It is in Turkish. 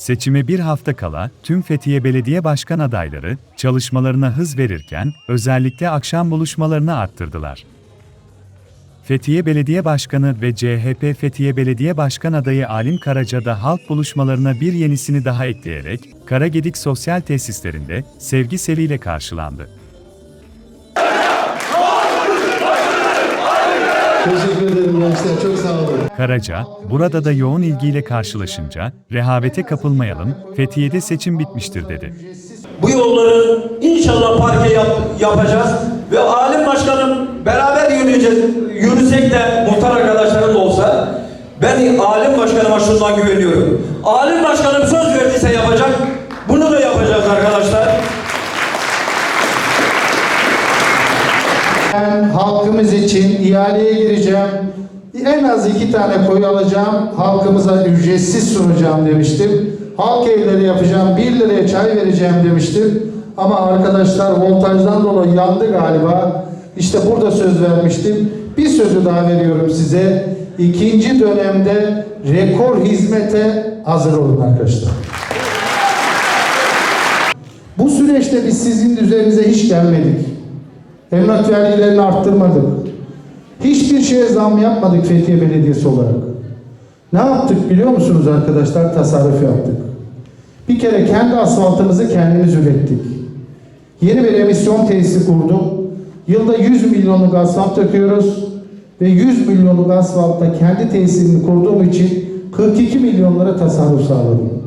Seçime bir hafta kala tüm Fethiye Belediye Başkan adayları çalışmalarına hız verirken özellikle akşam buluşmalarını arttırdılar. Fethiye Belediye Başkanı ve CHP Fethiye Belediye Başkan adayı Alim Karaca da halk buluşmalarına bir yenisini daha ekleyerek Karagedik Sosyal Tesislerinde sevgi seliyle karşılandı. Teşekkür ederim gençler. Çok sağ olun. Karaca, burada da yoğun ilgiyle karşılaşınca, rehavete kapılmayalım, Fethiye'de seçim bitmiştir dedi. Bu yolları inşallah parke yap, yapacağız ve alim başkanım beraber yürüyeceğiz. Yürüsek de muhtar arkadaşlarım da olsa ben alim başkanıma şundan güveniyorum. Alim başkanım söz verdiyse yapacak. Bunu da yapacağız arkadaşlar. Ben halkımız için ihaleye gireceğim. En az iki tane koyu alacağım. Halkımıza ücretsiz sunacağım demiştim. Halk evleri yapacağım. Bir liraya çay vereceğim demiştim. Ama arkadaşlar voltajdan dolayı yandı galiba. İşte burada söz vermiştim. Bir sözü daha veriyorum size. İkinci dönemde rekor hizmete hazır olun arkadaşlar. Bu süreçte biz sizin üzerinize hiç gelmedik. Emlak vergilerini arttırmadık. Hiçbir şeye zam yapmadık Fethiye Belediyesi olarak. Ne yaptık biliyor musunuz arkadaşlar? Tasarruf yaptık. Bir kere kendi asfaltımızı kendimiz ürettik. Yeni bir emisyon tesisi kurdum. Yılda 100 milyonluk asfalt döküyoruz. Ve 100 milyonluk asfaltta kendi tesisini kurduğum için 42 milyon lira tasarruf sağladım.